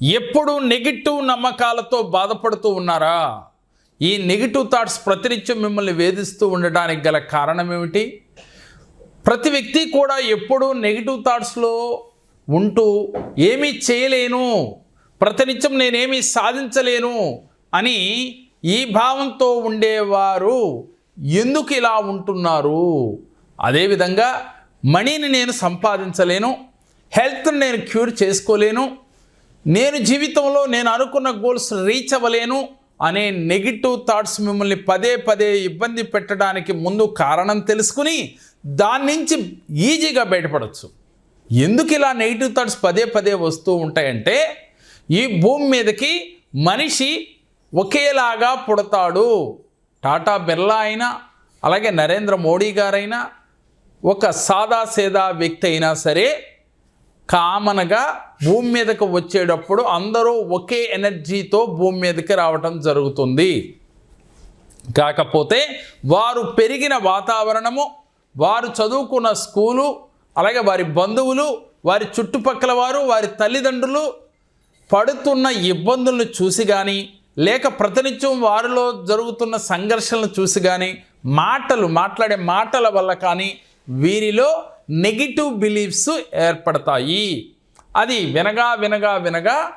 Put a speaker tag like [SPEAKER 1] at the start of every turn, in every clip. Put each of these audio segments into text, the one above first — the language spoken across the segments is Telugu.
[SPEAKER 1] ఎప్పుడు నెగిటివ్ నమ్మకాలతో బాధపడుతూ ఉన్నారా? ఈ నెగిటివ్ థాట్స్ ప్రతినిత్యం మిమ్మల్ని వేధిస్తూ ఉండడానికి గల కారణం ఏమిటి? ప్రతి వ్యక్తి కూడా ఎప్పుడూ నెగిటివ్ థాట్స్లో ఉంటూ ఏమీ చేయలేను ప్రతినిత్యం నేనేమీ సాధించలేను అని ఈ భావంతో ఉండేవారు ఎందుకు ఇలా ఉంటున్నారు? అదేవిధంగా మనీని నేను సంపాదించలేను హెల్త్ని నేను క్యూర్ చేసుకోలేను నేను జీవితంలో నేను అనుకున్న గోల్స్ రీచ్ అవ్వలేను అనే నెగిటివ్ థాట్స్ మిమ్మల్ని పదే పదే ఇబ్బంది పెట్టడానికి ముందు కారణం తెలుసుకుని దాని నుంచి ఈజీగా బయటపడవచ్చు ఎందుకు ఇలా నెగిటివ్ థాట్స్ పదే పదే వస్తూ ఉంటాయంటే ఈ భూమి మీదకి మనిషి ఒకేలాగా పుడతాడు. టాటా బిర్లా అయినా అలాగే నరేంద్ర మోడీ గారైనా ఒక సాదా సేదా వ్యక్తి అయినా సరే కామన్గా భూమి మీదకు వచ్చేటప్పుడు అందరూ ఒకే ఎనర్జీతో భూమి మీదకి రావటం జరుగుతుంది. కాకపోతే వారు పెరిగిన వాతావరణము వారు చదువుకున్న స్కూలు అలాగే వారి బంధువులు వారి చుట్టుపక్కల వారు వారి తల్లిదండ్రులు పడుతున్న ఇబ్బందులను చూసి కానీ లేక ప్రతినిత్యం వారిలో జరుగుతున్న సంఘర్షణలు చూసి కానీ మాటలు మాట్లాడే మాటల వల్ల కానీ వీరిలో నెగిటివ్ బిలీఫ్స్ ఏర్పడతాయి. అది వినగా వినగా వినగా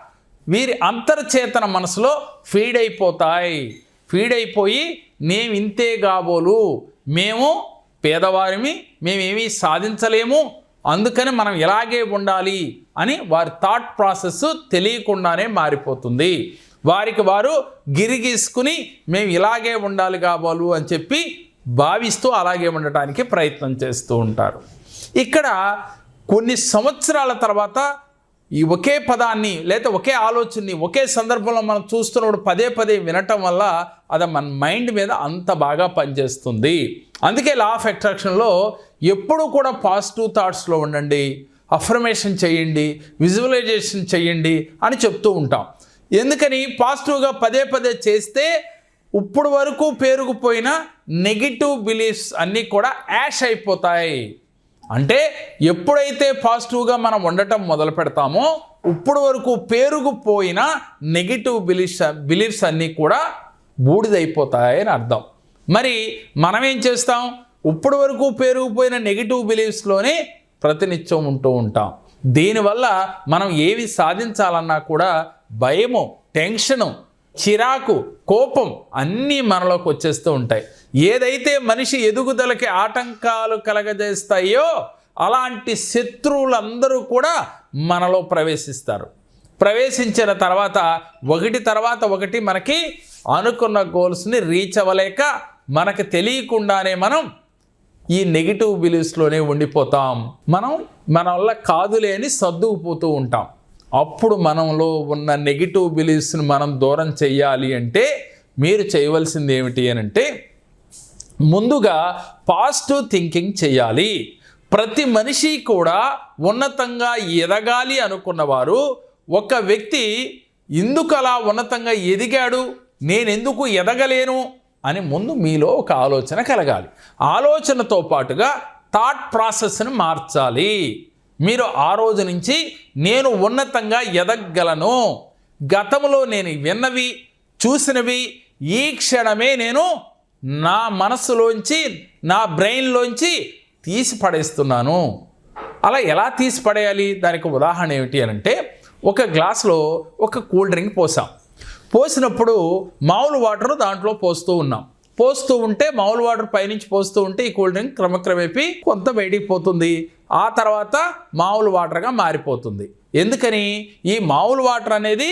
[SPEAKER 1] వీరి అంతర్చేతన మనసులో ఫీడ్ అయిపోతాయి ఫీడ్ అయిపోయి మేము ఇంతే కాబోలు మేము పేదవారిమి. మేమేమీ సాధించలేము. అందుకని మనం ఇలాగే ఉండాలి అని వారి థాట్ ప్రాసెస్ తెలియకుండానే మారిపోతుంది. వారికి వారు గిరిగీసుకుని మేము ఇలాగే ఉండాలి కాబోలు అని చెప్పి భావిస్తూ అలాగే ఉండటానికి ప్రయత్నం చేస్తూ ఉంటారు. ఇక్కడ కొన్ని సంవత్సరాల తర్వాత ఈ ఒకే పదాన్ని లేదా ఒకే ఆలోచనని ఒకే సందర్భంలో మనం చూస్తున్నప్పుడు పదే పదే వినటం వల్ల అది మన మైండ్ మీద అంత బాగా పనిచేస్తుంది. అందుకే లా ఆఫ్ అట్రాక్షన్లో ఎప్పుడూ కూడా పాజిటివ్ థాట్స్లో ఉండండి అఫర్మేషన్ చేయండి విజువలైజేషన్ చేయండి అని చెప్తూ ఉంటాం. ఎందుకని? పాజిటివ్గా పదే పదే చేస్తే ఇప్పుడు వరకు పేరుకుపోయిన నెగిటివ్ బిలీఫ్స్ అన్నీ కూడా యాష్ అయిపోతాయి. అంటే ఎప్పుడైతే పాజిటివ్గా మనం ఉండటం మొదలు పెడతామో ఇప్పుడు వరకు పేరుకుపోయిన నెగిటివ్ బిలీఫ్స్ బిలీఫ్స్ అన్నీ కూడా బూడిదైపోతాయని అర్థం. మరి మనం ఏం చేస్తాం? ఇప్పుడు వరకు పేరుకుపోయిన నెగిటివ్ బిలీఫ్స్లోనే ప్రతినిత్యం ఉంటూ ఉంటాం. దీనివల్ల మనం ఏవి సాధించాలన్నా కూడా భయము టెన్షను చిరాకు కోపం అన్నీ మనలోకి వచ్చేస్తూ ఉంటాయి. ఏదైతే మనిషి ఎదుగుదలకి ఆటంకాలు కలగజేస్తాయో అలాంటి శత్రువులందరూ కూడా మనలో ప్రవేశిస్తారు. ప్రవేశించిన తర్వాత ఒకటి తర్వాత ఒకటి మనకి అనుకున్న గోల్స్ని రీచ్ అవ్వలేక మనకు తెలియకుండానే మనం ఈ నెగిటివ్ బిలీవ్స్లోనే ఉండిపోతాం. మనం మన వల్ల కాదులే అని సర్దుకుపోతూ ఉంటాం. అప్పుడు మనంలో ఉన్న నెగిటివ్ బిలీవ్స్ని మనం దూరం చెయ్యాలి అంటే మీరు చేయవలసింది ఏమిటి అని అంటే ముందుగా పాజిటివ్ థింకింగ్ చేయాలి ప్రతి మనిషి కూడా ఉన్నతంగా ఎదగాలి అనుకున్నవారు ఒక వ్యక్తి ఎందుకు అలా ఉన్నతంగా ఎదిగాడు? నేనెందుకు ఎదగలేను? అని ముందు మీలో ఒక ఆలోచన కలగాలి. ఆలోచనతో పాటుగా థాట్ ప్రాసెస్ని మార్చాలి. మీరు ఆ రోజు నుంచి నేను ఉన్నతంగా ఎదగలను గతంలో నేను విన్నవి చూసినవి ఈ క్షణమే నేను నా మనసులోంచి నా బ్రెయిన్లోంచి తీసి పడేస్తున్నాను అలా ఎలా తీసి పడేయాలి దానికి ఉదాహరణ ఏమిటి అని అంటే ఒక గ్లాస్లో ఒక కూల్ డ్రింక్ పోసాం. పోసినప్పుడు మామూలు వాటర్ దాంట్లో పోస్తూ ఉన్నాం. పోస్తూ ఉంటే మామూలు వాటర్ పైనుంచి పోస్తూ ఉంటే ఈ కూల్ డ్రింక్ క్రమక్రమేపీ కొంత బయటికి పోతుంది ఆ తర్వాత మామూలు వాటర్గా మారిపోతుంది. ఎందుకని? ఈ మామూలు వాటర్ అనేది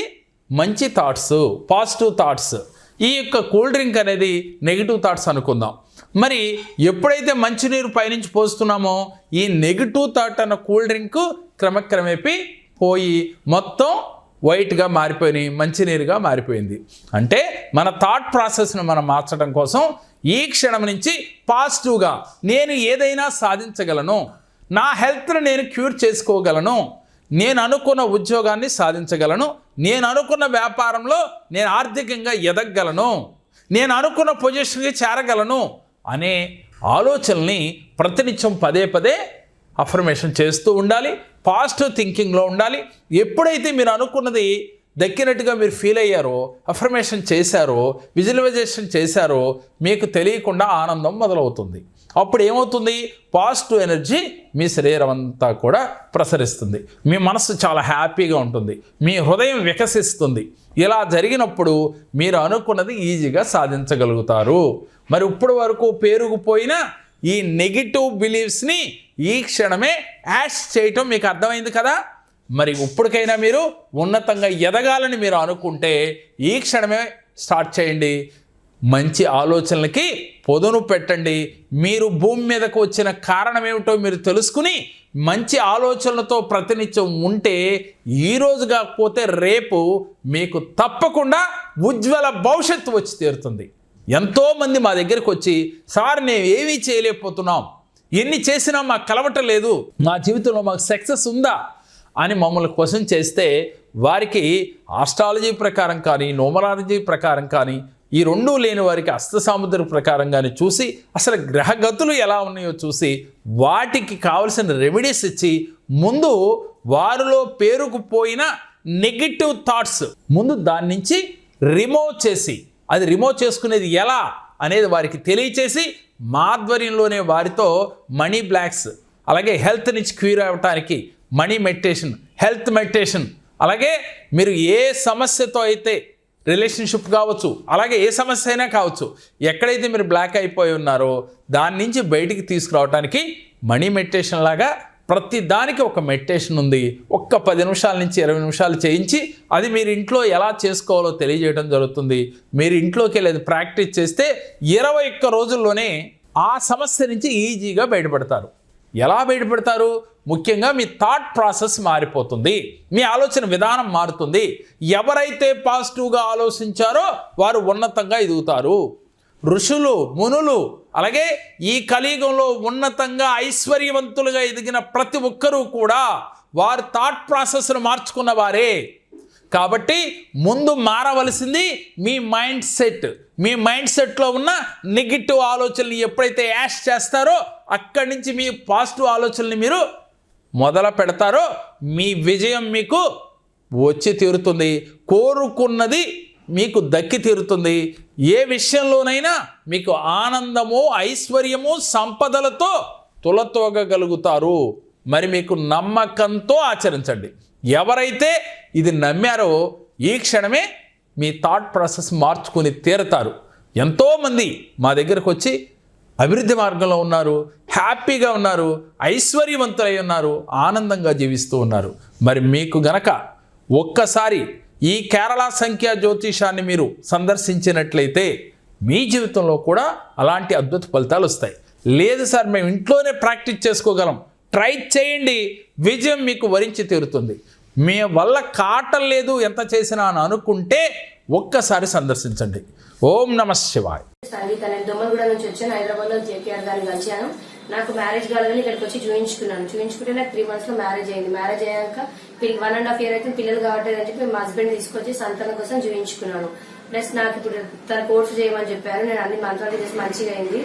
[SPEAKER 1] మంచి థాట్స్ పాజిటివ్ థాట్స్. ఈ యొక్క కూల్ డ్రింక్ అనేది నెగిటివ్ థాట్స్ అనుకుందాం. మరి ఎప్పుడైతే మంచినీరు పైనుంచి పోస్తున్నామో ఈ నెగిటివ్ థాట్ అన్న కూల్ డ్రింక్ క్రమక్రమేపీ పోయి మొత్తం వైట్గా మారిపోయి మంచినీరుగా మారిపోయింది. అంటే మన థాట్ ప్రాసెస్ను మనం మార్చడం కోసం ఈ క్షణం నుంచి పాజిటివ్గా నేను ఏదైనా సాధించగలను నా హెల్త్ను నేను క్యూర్ చేసుకోగలను నేను అనుకున్న ఉద్యోగాన్ని సాధించగలను నేను అనుకున్న వ్యాపారంలో నేను ఆర్థికంగా ఎదగగలను నేను అనుకున్న పొజిషన్కి చేరగలను అనే ఆలోచనల్ని ప్రతినిత్యం పదే పదే అఫర్మేషన్ చేస్తూ ఉండాలి. పాజిటివ్ థింకింగ్లో ఉండాలి. ఎప్పుడైతే మీరు అనుకున్నది దక్కినట్టుగా మీరు ఫీల్ అయ్యారో అఫర్మేషన్ చేశారో విజువలైజేషన్ చేశారో మీకు తెలియకుండా ఆనందం మొదలవుతుంది. అప్పుడు ఏమవుతుంది? పాజిటివ్ ఎనర్జీ మీ శరీరం అంతా కూడా ప్రసరిస్తుంది. మీ మనసు చాలా హ్యాపీగా ఉంటుంది. మీ హృదయం వికసిస్తుంది. ఇలా జరిగినప్పుడు మీరు అనుకున్నది ఈజీగా సాధించగలుగుతారు. మరి ఇప్పుడు వరకు పేరుకుపోయిన ఈ నెగిటివ్ బిలీఫ్స్ని ఈ క్షణమే యాష్ చేయటం మీకు అర్థమైంది కదా? మరి ఇప్పటికైనా మీరు ఉన్నతంగా ఎదగాలని మీరు అనుకుంటే ఈ క్షణమే స్టార్ట్ చేయండి. మంచి ఆలోచనలకి పొదును పెట్టండి. మీరు భూమి మీదకు వచ్చిన కారణం ఏమిటో మీరు తెలుసుకుని మంచి ఆలోచనలతో ప్రతినిత్యం ఉంటే ఈరోజు కాకపోతే రేపు మీకు తప్పకుండా ఉజ్వల భవిష్యత్తు వచ్చి తీరుతుంది. ఎంతోమంది మా దగ్గరికి వచ్చి సార్ మేము ఏమీ చేయలేకపోతున్నాం. ఎన్ని చేసినా మాకు కలవటం లేదు. మా జీవితంలో మాకు సక్సెస్ ఉందా? అని మమ్మల్ని క్వశ్చన్ చేస్తే వారికి ఆస్ట్రాలజీ ప్రకారం కానీ నోమరాలజీ ప్రకారం కానీ ఈ రెండూ లేని వారికి అస్త సాముద్ర ప్రకారంగానే చూసి అసలు గ్రహగతులు ఎలా ఉన్నాయో చూసి వాటికి కావలసిన రెమెడీస్ ఇచ్చి ముందు వారిలో పేరుకుపోయిన నెగిటివ్ థాట్స్ ముందు దాని నుంచి రిమూవ్ చేసి అది రిమూవ్ చేసుకునేది ఎలా అనేది వారికి తెలియచేసి మా ఆధ్వర్యంలోనే వారితో మనీ బ్లాక్స్ అలాగే హెల్త్ నుంచి క్యూర్ అవ్వటానికి మనీ మెడిటేషన్ హెల్త్ మెడిటేషన్ అలాగే మీరు ఏ సమస్యతో అయితే రిలేషన్షిప్ కావచ్చు అలాగే ఏ సమస్య అయినా కావచ్చు ఎక్కడైతే మీరు బ్లాక్ అయిపోయి ఉన్నారో దాని నుంచి బయటికి తీసుకురావడానికి మనీ మెడిటేషన్ లాగా ప్రతి దానికి ఒక మెడిటేషన్ ఉంది. ఒక్క పది నిమిషాల నుంచి ఇరవై నిమిషాలు చేయించి అది మీరు ఇంట్లో ఎలా చేసుకోవాలో తెలియజేయడం జరుగుతుంది. మీరు ఇంట్లోకి వెళ్ళేది ప్రాక్టీస్ చేస్తే ఇరవై ఒక్క రోజుల్లోనే ఆ సమస్య నుంచి ఈజీగా బయటపడతారు. ఎలా బయటపడతారు? ముఖ్యంగా మీ థాట్ ప్రాసెస్ మారిపోతుంది. మీ ఆలోచన విధానం మారుతుంది. ఎవరైతే పాజిటివ్గా ఆలోచించారో వారు ఉన్నతంగా ఎదుగుతారు. ఋషులు మునులు అలాగే ఈ కలియుగంలో ఉన్నతంగా ఐశ్వర్యవంతులుగా ఎదిగిన ప్రతి ఒక్కరూ కూడా వారి థాట్ ప్రాసెస్ను మార్చుకున్న వారే. కాబట్టి ముందు మారవలసింది మీ మైండ్ సెట్ మీ మైండ్ సెట్లో ఉన్న నెగిటివ్ ఆలోచనలు ఎప్పుడైతే యాష్ చేస్తారో అక్కడి నుంచి మీ పాజిటివ్ ఆలోచనల్ని మీరు మొదలు పెడతారో మీ విజయం మీకు వచ్చి తీరుతుంది. కోరుకున్నది మీకు దక్కి తీరుతుంది. ఏ విషయంలోనైనా మీకు ఆనందము ఐశ్వర్యము సంపదలతో తులతోగగలుగుతారు. మరి మీకు నమ్మకంతో ఆచరించండి. ఎవరైతే ఇది నమ్మారో ఈ క్షణమే మీ థాట్ ప్రాసెస్ మార్చుకుని తీరతారు. ఎంతోమంది మా దగ్గరకు వచ్చి అభివృద్ధి మార్గంలో ఉన్నారు హ్యాపీగా ఉన్నారు ఐశ్వర్యవంతులై ఉన్నారు ఆనందంగా జీవిస్తూ ఉన్నారు. మరి మీకు గనక ఒక్కసారి ఈ కేరళ సంఖ్యా జ్యోతిషాన్ని మీరు సందర్శించినట్లయితే మీ జీవితంలో కూడా అలాంటి అద్భుత ఫలితాలు వస్తాయి. లేదు సార్ మేము ఇంట్లోనే ప్రాక్టీస్ చేసుకోగలం. ట్రై చేయండి. విజయం మీకు వరించి తీరుతుంది. మీ వల్ల కాటం లేదు ఎంత చేసినా అని అనుకుంటే ఒక్కసారి సందర్శించండి. ఓం నమ శివాయ్.
[SPEAKER 2] సంగీత నేను దొమ్మలగూడ నుంచి వచ్చాను హైదరాబాద్లో జేకేఆర్ గారిని కలిశాను నాకు మ్యారేజ్ కాలేదని ఇక్కడికి వచ్చి చూయించుకున్నాను. చూయించుకుంటే నాకు త్రీ మంత్స్లో మ్యారేజ్ అయింది. మ్యారేజ్ అయ్యాక వన్ అండ్ హాఫ్ ఇయర్ అయితే పిల్లలు కావట్లేదు అని చెప్పి మా హస్బెండ్ తీసుకొచ్చి సంతానం కోసం చూయించుకున్నాను. ప్లస్ నాకు ఇప్పుడు తన కోర్సు చేయమని చెప్పారు. నేను అన్ని మంత్రాలు చేసి మంచిగా అయింది.